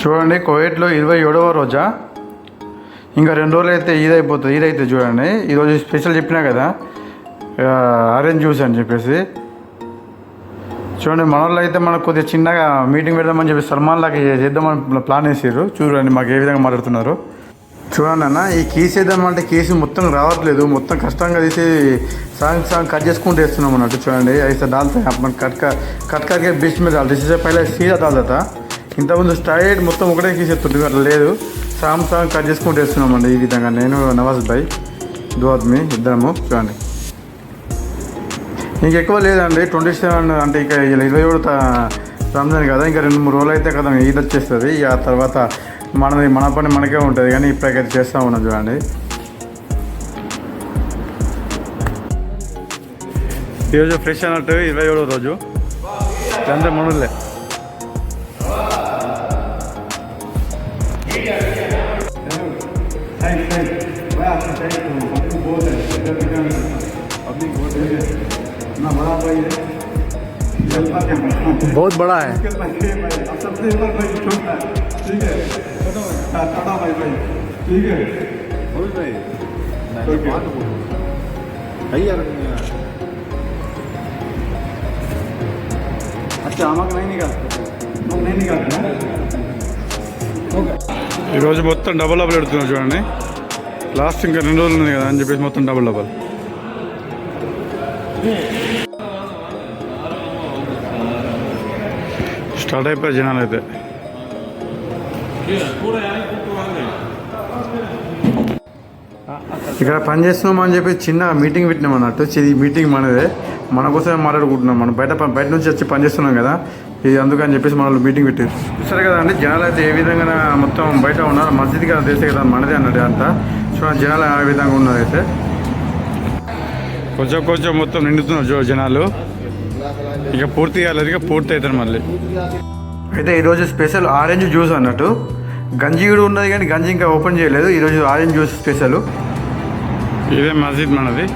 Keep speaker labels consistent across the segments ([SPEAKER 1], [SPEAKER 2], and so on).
[SPEAKER 1] చూడండి కోవిడ్లో ఇరవై ఏడవ రోజా? ఇంకా రెండు రోజులు అయితే ఈద్ అయిపోతుంది ఈద్ అయితే చూడండి ఈరోజు స్పెషల్ చెప్పినా కదా? ఆరెంజ్ జ్యూస్ అని చెప్పేసి. చూడండి మన వాళ్ళు అయితే మనకు కొద్దిగా చిన్నగా మీటింగ్ పెడదామని చెప్పి సల్మాన్ లాగా చేద్దామని ప్లాన్ వేసారు చూడండి మాకు ఏ విధంగా మాట్లాడుతున్నారు. చూడండి అన్న ఈ కేసు వేద్దామంటే కేసు మొత్తం రావట్లేదు. మొత్తం కష్టంగా తీసి సాంగ్ సాంగ్ కట్ చేసుకుంటూ వేస్తున్నాం అన్నట్టు చూడండి. అయితే దాల్తా కట్ కట్ కట్కే బీచ్ మీద దిస్ ఇస్ పైలా సీదా ఇంతకుముందు స్టైడ్ మొత్తం ఒకటే తీసేస్తుంది అట్లా లేదు. సామ్ సాంగ్ కట్ చేసుకుంటూ వేస్తున్నామండి ఈ విధంగా. నేను నవాజ్ భాయ్ దువాద్మి ఇద్దరము చూడండి ఇంక ఎక్కువ లేదండి. ట్వంటీ సెవెన్ అంటే ఇక ఇరవై ఏడు రంజాన్ కదా ఇంకా రెండు మూడు రోజులు అయితే కదా ఈద్ వచ్చేస్తుంది. ఇక ఆ తర్వాత మన మన పని మనకే ఉంటుంది కానీ ఇప్పటికైతే చేస్తూ ఉన్నాం చూడండి. ఈరోజు ఫ్రెష్ అన్నట్టు ఇరవై ఏడో రోజు. అందరూ మనలే बहुत बड़ा है अच्छा आमक नहीं निकाल नहीं निकाल ఈరోజు మొత్తం డబల్ డబల్ పెడుతున్నాం చూడండి లాస్ట్ ఇంకా రెండు రోజులు ఉంది కదా అని చెప్పేసి మొత్తం డబల్ డబల్ స్టార్ట్ అయిపోయి జనాలు అయితే. ఇక్కడ పని చేస్తున్నాం అని చెప్పి చిన్న మీటింగ్ పెట్టినాం అన్నట్టు. మీటింగ్ మనదే. మన కోసమే మాట్లాడుకుంటున్నాం. మనం బయట బయట నుంచి వచ్చి పని చేస్తున్నాం కదా. ఇది అందుకని చెప్పేసి మన వాళ్ళు మీటింగ్ పెట్టారు. సరే కదా అండి జనాలు అయితే ఏ విధంగా మొత్తం బయట ఉన్నారు. మస్జిద్ కదా తెలిసే కదా మనదే అన్నది అంతా చూడండి జనాలు ఆ విధంగా ఉన్నారు అయితే. కొంచెం కొంచెం మొత్తం నిండుతున్నారు జనాలు. ఇక పూర్తి కాలేదు ఇక పూర్తి అవుతారు మళ్ళీ. అయితే ఈరోజు స్పెషల్ ఆరెంజ్ జ్యూస్ అన్నట్టు. గంజి కూడా ఉన్నది కానీ గంజి ఇంకా ఓపెన్ చేయలేదు. ఈరోజు ఆరెంజ్ జ్యూస్ స్పెషల్. ఇదే మస్జిద్ మనది.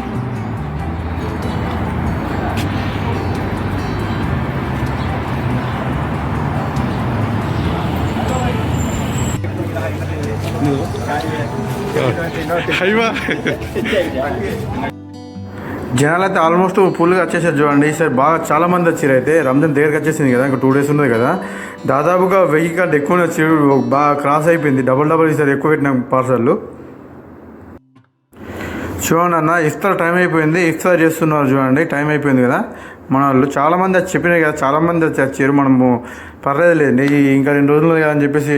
[SPEAKER 1] జనాలు అయితే ఆల్మోస్ట్ ఫుల్గా వచ్చేసారు చూడండి. ఈసారి బాగా చాలా మంది వచ్చారు అయితే. రంజాన్ దగ్గరికి వచ్చేసింది కదా ఇంకా టూ డేస్ ఉన్నది కదా. దాదాపుగా వెయ్యి కంటే ఎక్కువ వచ్చారు. బాగా క్రాస్ అయిపోయింది. డబుల్ డబుల్ ఈసారి ఎక్కువ పెట్టిన పార్సల్ చూడండి అన్న ఇఫ్తార్ టైం అయిపోయింది. ఇఫ్తార్ చేస్తున్నారు చూడండి. టైం అయిపోయింది కదా. మన వాళ్ళు చాలామంది అది చెప్పినాయి కదా చాలామంది అది వచ్చి వచ్చారు మనము పర్లేదులేండి ఈ ఇంకా రెండు రోజులు కదా అని చెప్పేసి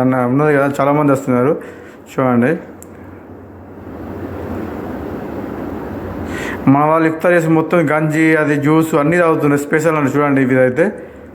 [SPEAKER 1] అన్న ఉన్నది కదా చాలామంది వస్తున్నారు. చూడండి. మన వాళ్ళు ఇఫ్తార్ చేసి మొత్తం గంజి అది జ్యూస్ అన్నీ తాగుతున్నాయి స్పెషల్ అని చూడండి ఇవి అయితే